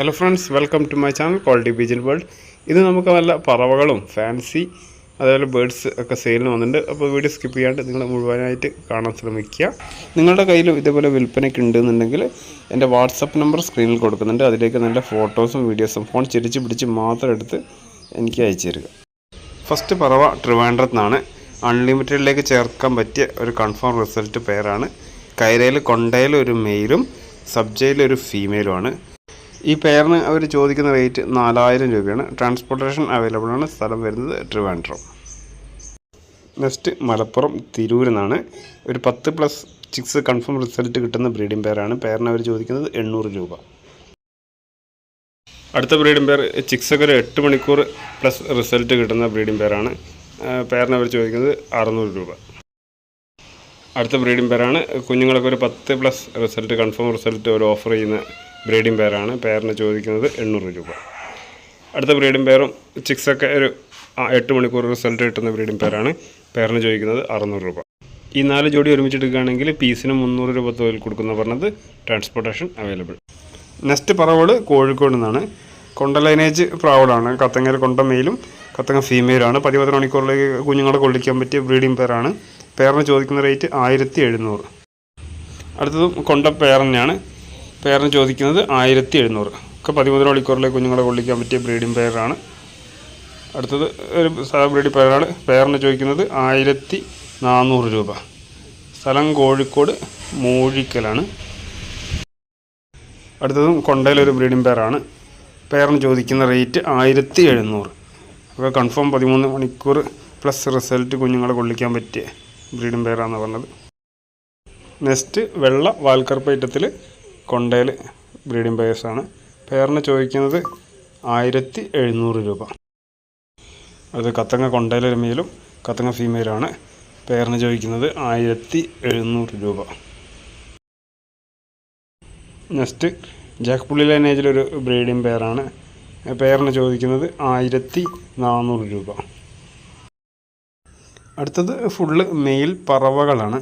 Hello friends welcome to my channel quality ബീജിൽ world ഇത് നമുക്ക് നല്ല പറവകളും ഫാൻസി അതേപോലെ ബേഡ്സ് ഒക്കെ സെയിലിന് വന്നിട്ടുണ്ട്. അപ്പോൾ വീഡിയോ സ്കിപ്പ് ചെയ്യാണ്ട് നിങ്ങൾ മുഴുവനായിട്ട് കാണാൻ ശ്രമിക്കുക. നിങ്ങളുടെ കയ്യിലും ഇതേപോലെ വിൽപ്പനയ്ക്ക് ഉണ്ടെന്നുണ്ടെങ്കിൽ എന്റെ വാട്സപ്പ് നമ്പർ സ്ക്രീനിൽ കൊടുക്കുന്നുണ്ട്. അതിലേക്ക് നല്ല ഫോട്ടോസും വീഡിയോസും ഫോൺ ചിരിച്ച് പിടിച്ച് മാത്രം എടുത്ത് എനിക്ക് അയച്ചു തരിക. ഫസ്റ്റ് പറവ ട്രിവാൻഡ്രത്താണ് അൺലിമിറ്റഡിലേക്ക് ചേർക്കാൻ പറ്റിയ ഒരു കൺഫേം റിസൾട്ട് പേരാണ്. കൈരയിൽ കൊണ്ടയിൽ ഒരു മെയിലും സബ്ജയിൽ ഒരു ഫീമെയിലുമാണ് ഈ പെയറിന് അവർ ചോദിക്കുന്ന റേറ്റ് നാലായിരം രൂപയാണ്. ട്രാൻസ്പോർട്ടേഷൻ അവൈലബിൾ ആണ്. സ്ഥലം വരുന്നത് ട്രിവാൻഡ്രം. നെക്സ്റ്റ് മലപ്പുറം തിരൂരിൽ ഒരു പത്ത് പ്ലസ് ചിക്സ് കൺഫേം റിസൾട്ട് കിട്ടുന്ന ബ്രീഡിംഗ് പെയറാണ് പെയറിന് അവർ ചോദിക്കുന്നത് എണ്ണൂറ് രൂപ. അടുത്ത ബ്രീഡിംഗ് പെയർ ചിക്സൊക്കെ ഒരു എട്ട് മണിക്കൂർ പ്ലസ് റിസൾട്ട് കിട്ടുന്ന ബ്രീഡിംഗ് പെയറാണ് പെയറിന് അവർ ചോദിക്കുന്നത് അറുന്നൂറ് രൂപ. അടുത്ത ബ്രീഡിംഗ് പെയറാണ് കുഞ്ഞുങ്ങളൊക്കെ ഒരു പത്ത് പ്ലസ് റിസൾട്ട് കൺഫേം റിസൾട്ട് ഒരു ഓഫർ ചെയ്യുന്ന ബ്രീഡിംഗ് പെയറാണ് പെയറിന് ചോദിക്കുന്നത് എണ്ണൂറ് രൂപ. അടുത്ത ബ്രീഡിംഗ് പെയറും ചിക്സൊക്കെ ഒരു എട്ട് മണിക്കൂർ റിസൾട്ട് കിട്ടുന്ന ബ്രീഡിംഗ് പെയറാണ് പെയറിന് ചോദിക്കുന്നത് അറുന്നൂറ് രൂപ. ഈ നാല് ജോഡി ഒരുമിച്ച് എടുക്കുകയാണെങ്കിൽ പീസിന് മുന്നൂറ് രൂപ തൊഴിൽ കൊടുക്കുന്ന പറഞ്ഞത് ട്രാൻസ്പോർട്ടേഷൻ അവൈലബിൾ നെക്സ്റ്റ് പറവോട് കോഴിക്കോട് നിന്നാണ്. കൊണ്ട ലൈനേജ് പ്രാവളാണ് കത്തങ്ങൽ കൊണ്ട മെയിലും കത്തങ്ങ ഫീമെയിലാണ് പതിമൂന്ന് മണിക്കൂറിലേക്ക് കുഞ്ഞുങ്ങളെ കൊള്ളിക്കാൻ പറ്റിയ ബ്രീഡിംഗ് പെയറാണ് പെയറിന് ചോദിക്കുന്ന റേറ്റ് ആയിരത്തി എഴുന്നൂറ്. അടുത്തതും കൊണ്ട പെയർ തന്നെയാണ്. പെയറിന് ചോദിക്കുന്നത് ആയിരത്തി എഴുന്നൂറ് ഒക്കെ പതിമൂന്ന് മണിക്കൂറിലേക്ക് കുഞ്ഞുങ്ങളെ കൊള്ളിക്കാൻ പറ്റിയ ബ്രീഡിംഗ് പെയറാണ് അടുത്തത് ഒരു സാധാ ബ്രീഡിംഗ് പെയറാണ് പെയറിന് ചോദിക്കുന്നത് ആയിരത്തി നാനൂറ് രൂപ. സ്ഥലം കോഴിക്കോട് മൂഴിക്കലാണ്. അടുത്തതും കൊണ്ടയിലൊരു ബ്രീഡിംഗ് പെയറാണ് പെയറിന് ചോദിക്കുന്ന റേറ്റ് ആയിരത്തി എഴുന്നൂറ് അപ്പോൾ കൺഫേം പതിമൂന്ന് മണിക്കൂർ പ്ലസ് റിസൾട്ട് കുഞ്ഞുങ്ങളെ കൊള്ളിക്കാൻ പറ്റിയ ബ്രീഡിംഗ് പെയറാണെന്ന് പറഞ്ഞത്. നെക്സ്റ്റ് വെള്ള വാൽക്കർപ്പൈറ്റത്തിൽ കൊണ്ടയിൽ ബ്രീഡിംഗ് പേഴ്സാണ് പെയറിന് ചോദിക്കുന്നത് ആയിരത്തി എഴുന്നൂറ് രൂപ. അത് കത്തങ്ങ കൊണ്ടേൽ മെയിലും കത്തങ്ങ ഫീമെയിലാണ് പെയറിന് ചോദിക്കുന്നത് ആയിരത്തി എഴുന്നൂറ് രൂപ. നെക്സ്റ്റ് ജാക്ക് പുള്ളി ലൈനേജിലൊരു ബ്രീഡിംഗ് പെയറാണ്. പെയറിന് ചോദിക്കുന്നത് ആയിരത്തി നാനൂറ് രൂപ. അടുത്തത് ഫുള്ള് മെയിൽ പറവകളാണ്.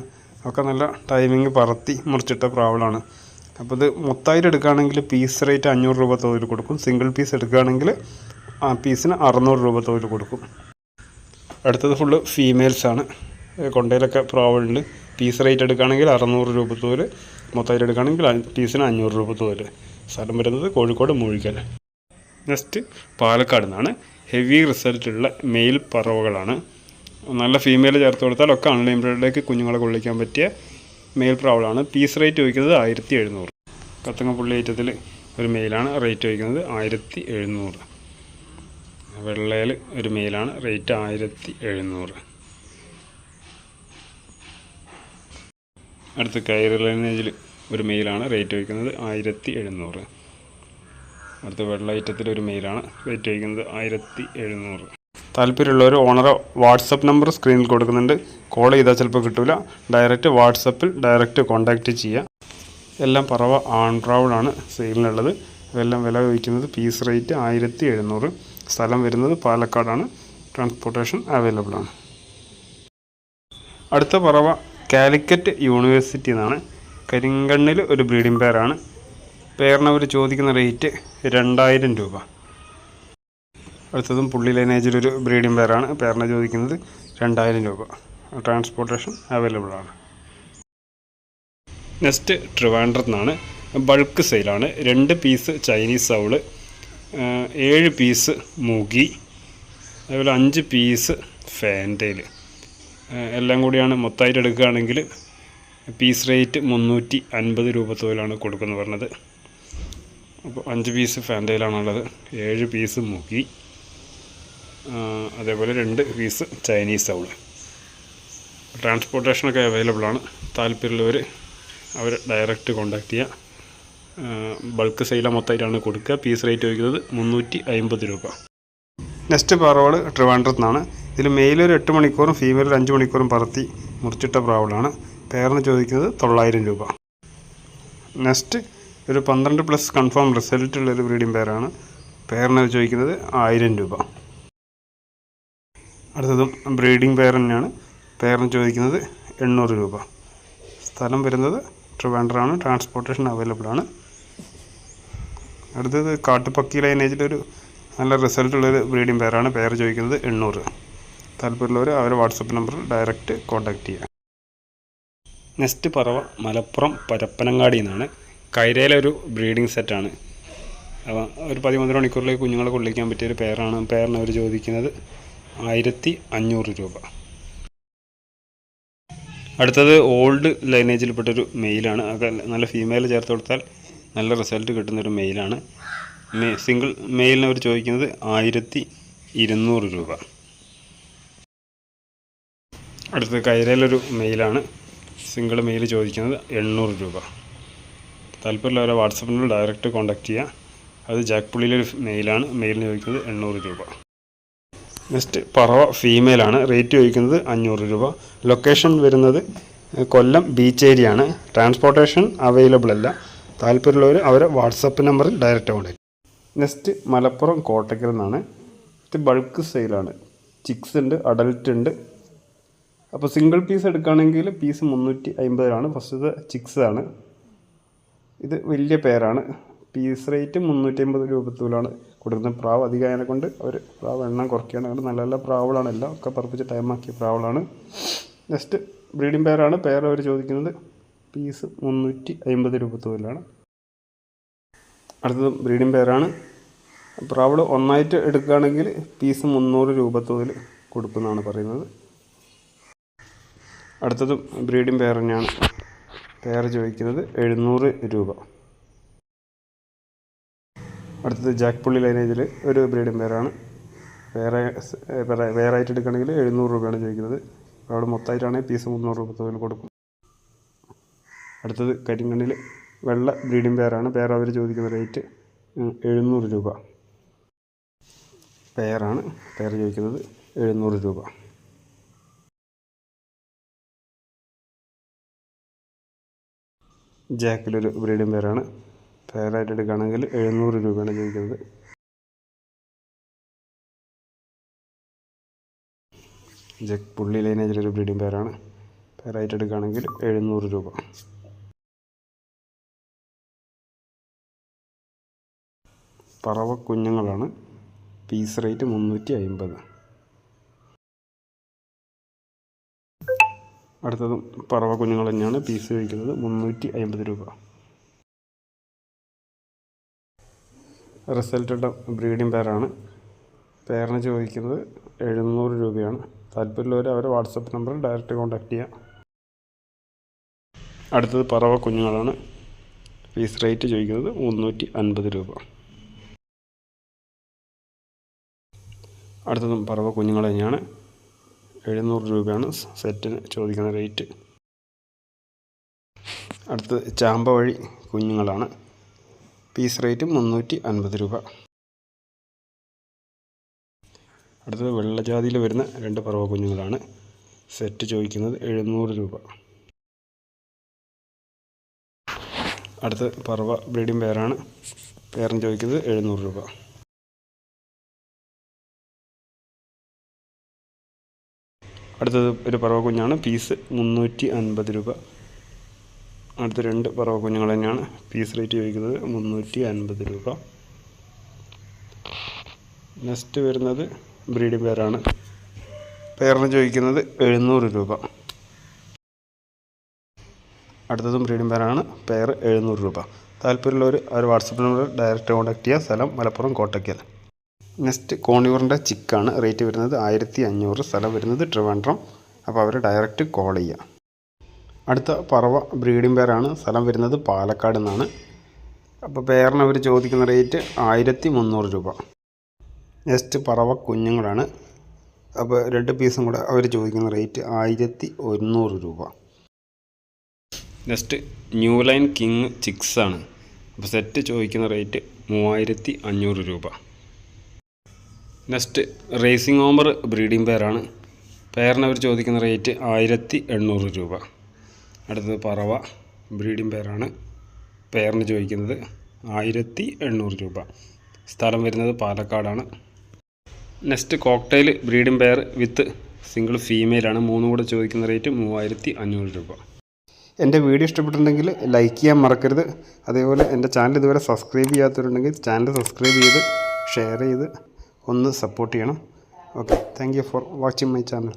ഒക്കെ നല്ല ടൈമിങ് പറത്തി മുറിച്ചിട്ട പ്രാവളാണ് അപ്പോൾ ഇത് മൊത്തമായിട്ട് എടുക്കുകയാണെങ്കിൽ പീസ് റേറ്റ് അഞ്ഞൂറ് രൂപ തോതിൽ കൊടുക്കും. സിംഗിൾ പീസ് എടുക്കുകയാണെങ്കിൽ ആ പീസിന് അറുന്നൂറ് രൂപ തോതിൽ കൊടുക്കും. അടുത്തത് ഫുള്ള് ഫീമെയിൽസാണ് കൊണ്ടയിലൊക്കെ പ്രാവുണ്ട് പീസ് റേറ്റ് എടുക്കുകയാണെങ്കിൽ അറുന്നൂറ് രൂപ തോതിൽ മൊത്തമായിട്ട് എടുക്കുകയാണെങ്കിൽ പീസിന് അഞ്ഞൂറ് രൂപ തോതിൽ. സ്ഥലം വരുന്നത് കോഴിക്കോട് മൂഴിക്കൽ. നെക്സ്റ്റ് പാലക്കാട് നിന്നാണ് ഹെവി റിസൾട്ടുള്ള മെയിൽ പറവകളാണ്. നല്ല ഫീമെയിൽ ചേർത്ത് കൊടുത്താൽ ഒക്കെ അൺലിമിറ്റഡിലേക്ക് കുഞ്ഞുങ്ങളെ കൊള്ളിക്കാൻ പറ്റിയ മെയിൽ പ്രാവളാണ് പീസ് റേറ്റ് ചോദിക്കുന്നത് ആയിരത്തി എഴുന്നൂറ് കത്തങ്ങപ്പുള്ളി ഐറ്റത്തിൽ ഒരു മെയിലാണ് റേറ്റ് ചോദിക്കുന്നത് ആയിരത്തി എഴുന്നൂറ് വെള്ളയിൽ ഒരു മെയിലാണ് റേറ്റ് ആയിരത്തി എഴുന്നൂറ് അടുത്ത് കയറി ലൈനേജിൽ ഒരു മെയിലാണ് റേറ്റ് ചോദിക്കുന്നത് ആയിരത്തി എഴുന്നൂറ് അടുത്ത വെള്ള ഐറ്റത്തിൽ ഒരു മെയിലാണ് റേറ്റ് ചോദിക്കുന്നത് ആയിരത്തി എഴുന്നൂറ് താല്പര്യമുള്ളവർ ഓണറെ വാട്സപ്പ് നമ്പർ സ്ക്രീനിൽ കൊടുക്കുന്നുണ്ട്. കോൾ ചെയ്താൽ ചിലപ്പോൾ കിട്ടില്ല ഡയറക്റ്റ് വാട്സപ്പിൽ ഡയറക്റ്റ് കോൺടാക്റ്റ് ചെയ്യുക എല്ലാം പറവ ആൺപ്രാവളാണ് സെയിലിനുള്ളത്. ഇതെല്ലാം വില വയ്ക്കുന്നത് പീസ് റേറ്റ് ആയിരത്തി എഴുന്നൂറ് സ്ഥലം വരുന്നത് പാലക്കാടാണ്. ട്രാൻസ്പോർട്ടേഷൻ അവൈലബിൾ ആണ്. അടുത്ത പറവ കാലിക്കറ്റ് യൂണിവേഴ്സിറ്റി എന്നാണ്. കരിങ്കണ്ണിൽ ഒരു ബ്രീഡിംഗ് പെയറാണ് പേരിനവർ ചോദിക്കുന്ന റേറ്റ് രണ്ടായിരം രൂപ. അടുത്തതും പുള്ളി ലൈനേജിലൊരു ബ്രീഡിംഗ് പെയറാണ് പെയറിന് ചോദിക്കുന്നത് രണ്ടായിരം രൂപ. ട്രാൻസ്പോർട്ടേഷൻ അവൈലബിൾ ആണ്. നെക്സ്റ്റ് ട്രിവാൻഡ്രത്ത് നിന്നാണ് ബൾക്ക് സെയിലാണ് രണ്ട് പീസ് ചൈനീസ് സൗൾ ഏഴ് പീസ് മുഗി അതുപോലെ അഞ്ച് പീസ് ഫാന്റയിൽ എല്ലാം കൂടിയാണ് മൊത്തമായിട്ട് എടുക്കുകയാണെങ്കിൽ പീസ് റേറ്റ് മുന്നൂറ്റി അൻപത് രൂപ തോലാണ് കൊടുക്കുന്നത് പറഞ്ഞത്. അപ്പോൾ അഞ്ച് പീസ് ഫാന്റയിലാണുള്ളത് ഏഴ് പീസ് മുഗി. അതേപോലെ രണ്ട് പീസ് ചൈനീസ് സൗൾ ട്രാൻസ്പോർട്ടേഷനൊക്കെ അവൈലബിൾ ആണ്. താല്പര്യമുള്ളവർ അവർ ഡയറക്റ്റ് കോണ്ടാക്ട് ചെയ്യുക. ബൾക്ക് സെയില മൊത്തമായിട്ടാണ് കൊടുക്കുക. പീസ് റേറ്റ് ചോദിക്കുന്നത് മുന്നൂറ്റി അമ്പത് രൂപ. നെക്സ്റ്റ് പാറോൾ ട്രിവാൻഡ്രത്ത് നിന്നാണ് ഇതിൽ മെയിൽ ഒരു എട്ട് മണിക്കൂറും ഫീമെയിൽ ഒരു അഞ്ച് മണിക്കൂറും പറത്തി മുറിച്ചിട്ട പ്രാവളാണ് പേരിന് ചോദിക്കുന്നത് തൊള്ളായിരം രൂപ. നെക്സ്റ്റ് ഒരു പന്ത്രണ്ട് പ്ലസ് കൺഫേം റിസൾട്ട് ഉള്ളൊരു ബ്രീഡിംഗ് പേരാണ് പേരിന് ചോദിക്കുന്നത് ആയിരം രൂപ. അടുത്തതും ബ്രീഡിംഗ് തന്നെയാണ്. പേരിന് ചോദിക്കുന്നത് എണ്ണൂറ് രൂപ. സ്ഥലം വരുന്നത് ട്രിവാൻഡ്രാണ്. ട്രാൻസ്പോർട്ടേഷൻ അവൈലബിൾ ആണ്. അടുത്തത് കാട്ടുപക്കി ലൈനേജിലൊരു നല്ല റിസൾട്ടുള്ളൊരു ബ്രീഡിംഗ് പേരാണ് പേര് ചോദിക്കുന്നത് എണ്ണൂറ്. താല്പര്യമുള്ളവർ അവരെ വാട്സപ്പ് നമ്പറിൽ ഡയറക്റ്റ് കോൺടാക്റ്റ് ചെയ്യുക നെക്സ്റ്റ് പറവ മലപ്പുറം പരപ്പനങ്ങാടി നിന്നാണ്. കൈരയിലെ ഒരു ബ്രീഡിംഗ് സെറ്റാണ് അപ്പോൾ ഒരു പതിമൂന്നര മണിക്കൂറിലേക്ക് കുഞ്ഞുങ്ങളെ കൊള്ളിക്കാൻ പറ്റിയ ഒരു പേരാണ് പേരിനവർ അവർ ചോദിക്കുന്നത് ആയിരത്തി അഞ്ഞൂറ് രൂപ. അടുത്തത് ഓൾഡ് ലൈനേജിൽപ്പെട്ടൊരു മെയിലാണ് അത് നല്ല ഫീമെയിൽ ചേർത്ത് കൊടുത്താൽ നല്ല റിസൾട്ട് കിട്ടുന്നൊരു മെയിലാണ് മെ സിംഗിൾ മെയിലിന് അവർ ചോദിക്കുന്നത് ആയിരത്തി ഇരുന്നൂറ് രൂപ. അടുത്തത് കൈരയിലൊരു മെയിലാണ് സിംഗിൾ മെയിൽ ചോദിക്കുന്നത് എണ്ണൂറ് രൂപ. താല്പര്യമുള്ളവരെ വാട്സപ്പിൽ ഡയറക്റ്റ് കോൺടാക്റ്റ് ചെയ്യുക അത് ജാക്പുള്ളിയിലൊരു മെയിലാണ് മെയിലിന് ചോദിക്കുന്നത് എണ്ണൂറ് രൂപ. നെക്സ്റ്റ് പറവ ഫീമെയിലാണ് റേറ്റ് ചോദിക്കുന്നത് അഞ്ഞൂറ് രൂപ. ലൊക്കേഷൻ വരുന്നത് കൊല്ലം ബീച്ച് ഏരിയ ആണ്. ട്രാൻസ്പോർട്ടേഷൻ അവൈലബിൾ അല്ല. താല്പര്യമുള്ളവർ അവരെ വാട്സപ്പ് നമ്പറിൽ direct contact next Malappuram Kottakkal നിന്നാണ് ഇത് ബൾക്ക് സെയിലാണ് ചിക്സ് ഉണ്ട് അഡൽട്ട് ഉണ്ട്. അപ്പോൾ സിംഗിൾ പീസ് എടുക്കുകയാണെങ്കിൽ പീസ് മുന്നൂറ്റി അമ്പതിലാണ് ഫസ്റ്റ് ചിക്സ് ആണ്. ഇത് വലിയ പേരാണ് പീസ് റേറ്റ് മുന്നൂറ്റി അമ്പത് രൂപത്തോളാണ് കൊടുക്കുന്നത് പ്രാവ് അധികമായതിനെ കൊണ്ട് അവർ പ്രാവ് എണ്ണം കുറയ്ക്കുകയാണ്. അതുകൊണ്ട് നല്ല നല്ല പ്രാവുകളാണ്. എല്ലാം ഒക്കെ പറപ്പിച്ച് ടൈമാക്കിയ പ്രാവുകളാണ്. നെക്സ്റ്റ് ബ്രീഡിംഗ് പെയറാണ് പെയർ അവർ ചോദിക്കുന്നത് പീസ് മുന്നൂറ്റി അമ്പത് രൂപത്തോലാണ്. അടുത്തത് ബ്രീഡിംഗ് പെയറാണ് പ്രാവൾ ഒന്നായിട്ട് എടുക്കുകയാണെങ്കിൽ പീസ് മുന്നൂറ് രൂപ കൊടുക്കുന്നതാണ് പറയുന്നത്. അടുത്തതും ബ്രീഡിംഗ് പെയർ തന്നെയാണ്. പെയർ ചോദിക്കുന്നത് എഴുന്നൂറ് രൂപ. അടുത്തത് ജാക്ക് പുള്ളി ലൈനേജിൽ ഒരു ബ്രീഡും പേരാണ് വേറെ വേറെ വേറെ ആയിട്ട് എടുക്കുകയാണെങ്കിൽ എഴുന്നൂറ് രൂപയാണ് ചോദിക്കുന്നത്. അവിടെ മൊത്തമായിട്ടാണെങ്കിൽ പീസ് മുന്നൂറ് രൂപ തോന്നി കൊടുക്കും. അടുത്തത് കരിങ്കണ്ണിൽ വെള്ള ബ്രീഡിംഗ് പെയറാണ് പെയർ അവർ ചോദിക്കുന്ന റേറ്റ് എഴുന്നൂറ് രൂപ. പെയറാണ് പെയർ ചോദിക്കുന്നത് എഴുന്നൂറ് രൂപ. ജാക്കിലൊരു ബ്രീഡിംഗ് പെയറാണ് പെയറായിട്ട് എടുക്കുകയാണെങ്കിൽ എഴുന്നൂറ് രൂപയാണ് ചോദിക്കുന്നത്. ജക്ക് പുള്ളി ലൈനേജിലൊരു ബ്രീഡിംഗ് പെയറാണ്. പെയറായിട്ട് എടുക്കുകയാണെങ്കിൽ എഴുന്നൂറ് രൂപ. പറവ കുഞ്ഞുങ്ങളാണ്. പീസ് റേറ്റ് മുന്നൂറ്റി അമ്പത് അടുത്തതും പറവ കുഞ്ഞുങ്ങൾ തന്നെയാണ് പീസ് കഴിക്കുന്നത് മുന്നൂറ്റി അമ്പത് രൂപ. റിസൾട്ട് ബ്രീഡിംഗ് പെയറാണ് പെയറിന് ചോദിക്കുന്നത് എഴുന്നൂറ് രൂപയാണ്. താല്പര്യമുള്ളവർ അവരെ വാട്സപ്പ് നമ്പറിൽ ഡയറക്റ്റ് കോൺടാക്റ്റ് ചെയ്യാം. അടുത്തത് പറവ കുഞ്ഞുങ്ങളാണ്. ഫീസ് റേറ്റ് ചോദിക്കുന്നത് മുന്നൂറ്റി അൻപത് രൂപ. അടുത്തതും പറവ കുഞ്ഞുങ്ങൾ തന്നെയാണ്. എഴുന്നൂറ് രൂപയാണ് സെറ്റിന് ചോദിക്കുന്ന റേറ്റ്. അടുത്തത് ചാമ്പ വഴി കുഞ്ഞുങ്ങളാണ്. പീസ് റേറ്റ് മുന്നൂറ്റി അൻപത് രൂപ. അടുത്തത് വെള്ളജാതിയിൽ വരുന്ന രണ്ട് പറവ കുഞ്ഞുങ്ങളാണ്. സെറ്റ് ചോദിക്കുന്നത് എഴുന്നൂറ് രൂപ. അടുത്ത പറവ ബ്രീഡിംഗ് പേരാണ്. പേരൻ ചോദിക്കുന്നത് എഴുന്നൂറ് രൂപ. അടുത്തത് ഒരു പറവ കുഞ്ഞാണ്. പീസ് മുന്നൂറ്റി അൻപത് രൂപ. അടുത്ത രണ്ട് പറവ കുഞ്ഞുങ്ങൾ തന്നെയാണ്. പീസ് റേറ്റ് ചോദിക്കുന്നത് മുന്നൂറ്റി അൻപത് രൂപ. നെക്സ്റ്റ് വരുന്നത് ബ്രീഡിംഗ് പെയറാണ് പെയറിന് ചോദിക്കുന്നത് എഴുന്നൂറ് രൂപ. അടുത്തതും ബ്രീഡിംഗ് പെയറാണ് പെയർ എഴുന്നൂറ് രൂപ. താല്പര്യമുള്ളവർ അവർ വാട്സപ്പ് നമ്പർ ഡയറക്റ്റ് കോൺടാക്ട് ചെയ്യുക സ്ഥലം മലപ്പുറം കോട്ടയ്ക്കൽ. നെക്സ്റ്റ് കോണിയൂറിന്റെ ചിക്കാണ്. റേറ്റ് വരുന്നത് ആയിരത്തി അഞ്ഞൂറ് സ്ഥലം വരുന്നത് ട്രിവാൻഡ്രം. അപ്പോൾ അവർ ഡയറക്റ്റ് കോൾ ചെയ്യുക അടുത്ത പറവ ബ്രീഡിംഗ് പേരാണ് സ്ഥലം വരുന്നത് പാലക്കാട് നിന്നാണ്. അപ്പോൾ പേരിന് അവർ ചോദിക്കുന്ന റേറ്റ് ആയിരത്തി മുന്നൂറ് രൂപ. നെക്സ്റ്റ് പറവ കുഞ്ഞുങ്ങളാണ്. അപ്പോൾ രണ്ട് പീസും കൂടെ അവർ ചോദിക്കുന്ന റേറ്റ് ആയിരത്തി ഒരുന്നൂറ് രൂപ. Next new line king chicks ആണ്. അപ്പോൾ സെറ്റ് ചോദിക്കുന്ന റേറ്റ് മൂവായിരത്തി അഞ്ഞൂറ് രൂപ. നെക്സ്റ്റ് റേസിംഗ് ഓമർ ബ്രീഡിംഗ് പെയറാണ്. പെയറിന് അവർ ചോദിക്കുന്ന റേറ്റ് ആയിരത്തി എണ്ണൂറ് രൂപ. അടുത്തത് പറവ. ബ്രീഡിംഗ് പെയറാണ് പെയറിന് ചോദിക്കുന്നത് ആയിരത്തി എണ്ണൂറ് രൂപ. സ്ഥലം വരുന്നത് പാലക്കാടാണ്. Next cocktail breeding pair with single ഫീമെയിലാണ് മൂന്നും കൂടെ ചോദിക്കുന്ന റേറ്റ് മൂവായിരത്തി അഞ്ഞൂറ് രൂപ. എന്റെ വീഡിയോ ഇഷ്ടപ്പെട്ടിട്ടുണ്ടെങ്കിൽ ലൈക്ക് ചെയ്യാൻ മറക്കരുത്. അതേപോലെ എന്റെ ചാനൽ ഇതുവരെ സബ്സ്ക്രൈബ് ചെയ്യാത്തവരുണ്ടെങ്കിൽ ചാനൽ സബ്സ്ക്രൈബ് ചെയ്ത് ഷെയർ ചെയ്ത് ഒന്ന് സപ്പോർട്ട് ചെയ്യണം. Okay. Thank for watching my channel.